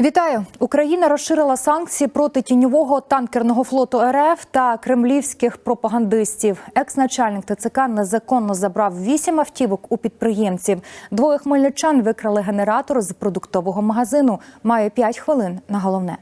Вітаю! Україна розширила санкції проти тіньового танкерного флоту РФ та кремлівських пропагандистів. Екс-начальник ТЦК незаконно забрав вісім автівок у підприємців. Двоє хмельничан викрали генератор з продуктового магазину. Має п'ять хвилин на головне.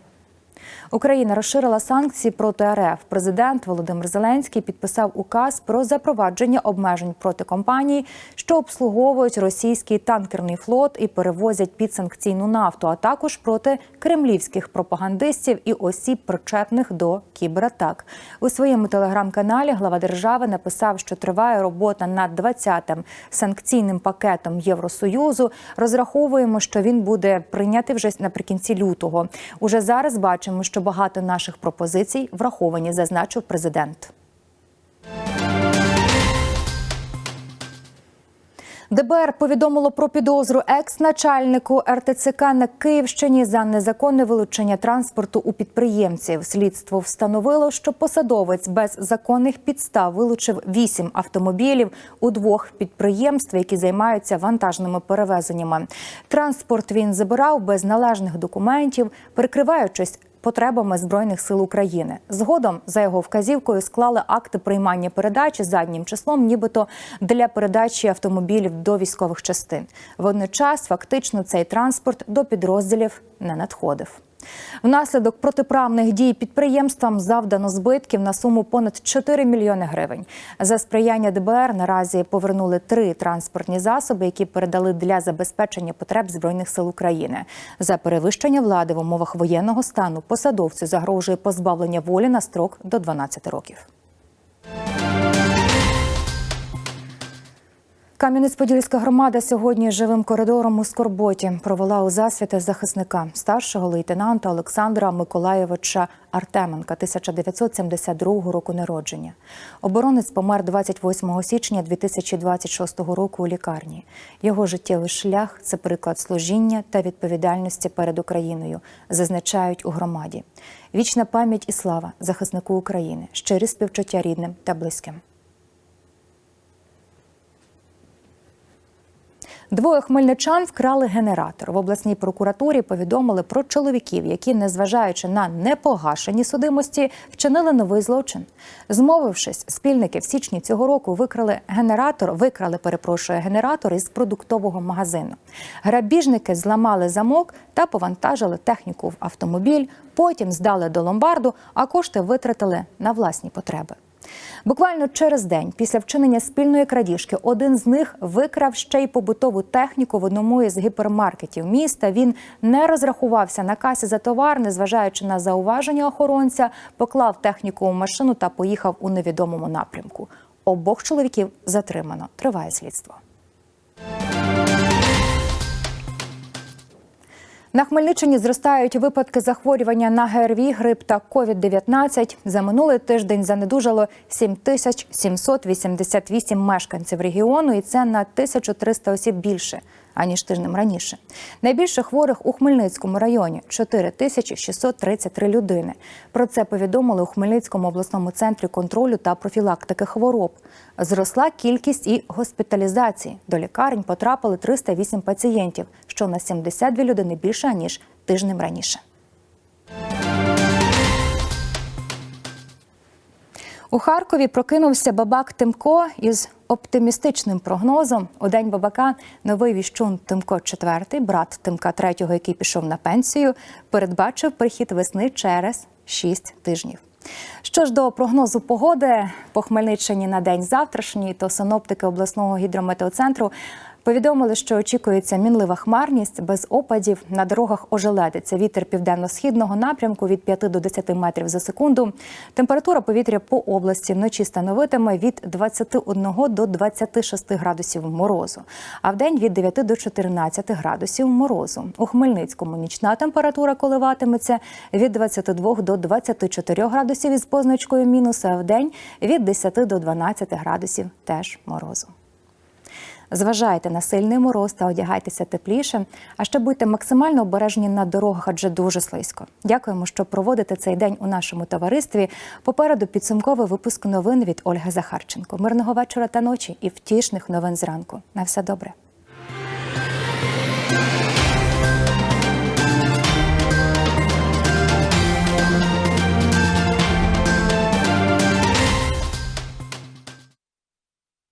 Україна розширила санкції проти РФ. Президент Володимир Зеленський підписав указ про запровадження обмежень проти компаній, що обслуговують російський танкерний флот і перевозять підсанкційну нафту, а також проти кремлівських пропагандистів і осіб, причетних до кібератак. У своєму телеграм-каналі глава держави написав, що триває робота над 20-м санкційним пакетом Євросоюзу. Розраховуємо, що він буде прийнятий вже наприкінці лютого. Уже зараз бачимо, що багато наших пропозицій враховані, зазначив президент. ДБР повідомило про підозру екс-начальнику РТЦК на Київщині за незаконне вилучення транспорту у підприємців. Слідство встановило, що посадовець без законних підстав вилучив вісім автомобілів у двох підприємств, які займаються вантажними перевезеннями. Транспорт він забирав без належних документів, прикриваючись потребами збройних сил України. Згодом за його вказівкою склали акти приймання передачі заднім числом, нібито для передачі автомобілів до військових частин. Водночас фактично цей транспорт до підрозділів не надходив. Внаслідок протиправних дій підприємствам завдано збитків на суму понад 4 мільйони гривень. За сприяння ДБР наразі повернули три транспортні засоби, які передали для забезпечення потреб збройних сил України. За перевищення влади в умовах воєнного стану посадовцю загрожує позбавлення волі на строк до 12 років. Кам'янець-Подільська громада сьогодні живим коридором у Скорботі провела у засвіти захисника старшого лейтенанта Олександра Миколаєвича Артеменка, 1972 року народження. Оборонець помер 28 січня 2026 року у лікарні. Його життєвий шлях це приклад служіння та відповідальності перед Україною, зазначають у громаді. Вічна пам'ять і слава захиснику України, щирі співчуття рідним та близьким. Двоє хмельничан вкрали генератор. В обласній прокуратурі повідомили про чоловіків, які, незважаючи на непогашені судимості, вчинили новий злочин. Змовившись, спільники в січні цього року викрали генератор, викрали, перепрошую, генератор із продуктового магазину. Грабіжники зламали замок та повантажили техніку в автомобіль. Потім здали до ломбарду, а кошти витратили на власні потреби. Буквально через день після вчинення спільної крадіжки один з них викрав ще й побутову техніку в одному із гіпермаркетів міста. Він не розрахувався на касі за товар, незважаючи на зауваження охоронця, поклав техніку у машину та поїхав у невідомому напрямку. Обох чоловіків затримано. Триває слідство. На Хмельниччині зростають випадки захворювання на ГРВІ, грип та COVID-19. За минулий тиждень занедужало 7788 мешканців регіону, і це на 1300 осіб більше аніж тижнем раніше. Найбільше хворих у Хмельницькому районі 4633 людини. Про це повідомили у Хмельницькому обласному центрі контролю та профілактики хвороб. Зросла кількість і госпіталізації. До лікарень потрапили 308 пацієнтів, що на 72 людини більше ніж тижнем раніше. У Харкові прокинувся бабак Тимко із оптимістичним прогнозом. У день бабака новий віщун Тимко IV, брат Тимка III, який пішов на пенсію, передбачив прихід весни через 6 тижнів. Що ж до прогнозу погоди по Хмельниччині на день завтрашній, то синоптики обласного гідрометеоцентру Повідомили, що очікується мінлива хмарність без опадів. На дорогах ожеледиться вітер південно-східного напрямку від 5 до 10 метрів за секунду. Температура повітря по області вночі становитиме від 21 до 26 градусів морозу, а в день від 9 до 14 градусів морозу. У Хмельницькому нічна температура коливатиметься від 22 до 24 градусів із позначкою мінус, а в день від 10 до 12 градусів теж морозу. Зважайте на сильний мороз та одягайтеся тепліше. А ще будьте максимально обережні на дорогах, адже дуже слизько. Дякуємо, що проводите цей день у нашому товаристві. Попереду підсумковий випуск новин від Ольги Захарченко. Мирного вечора та ночі і втішних новин зранку. На все добре.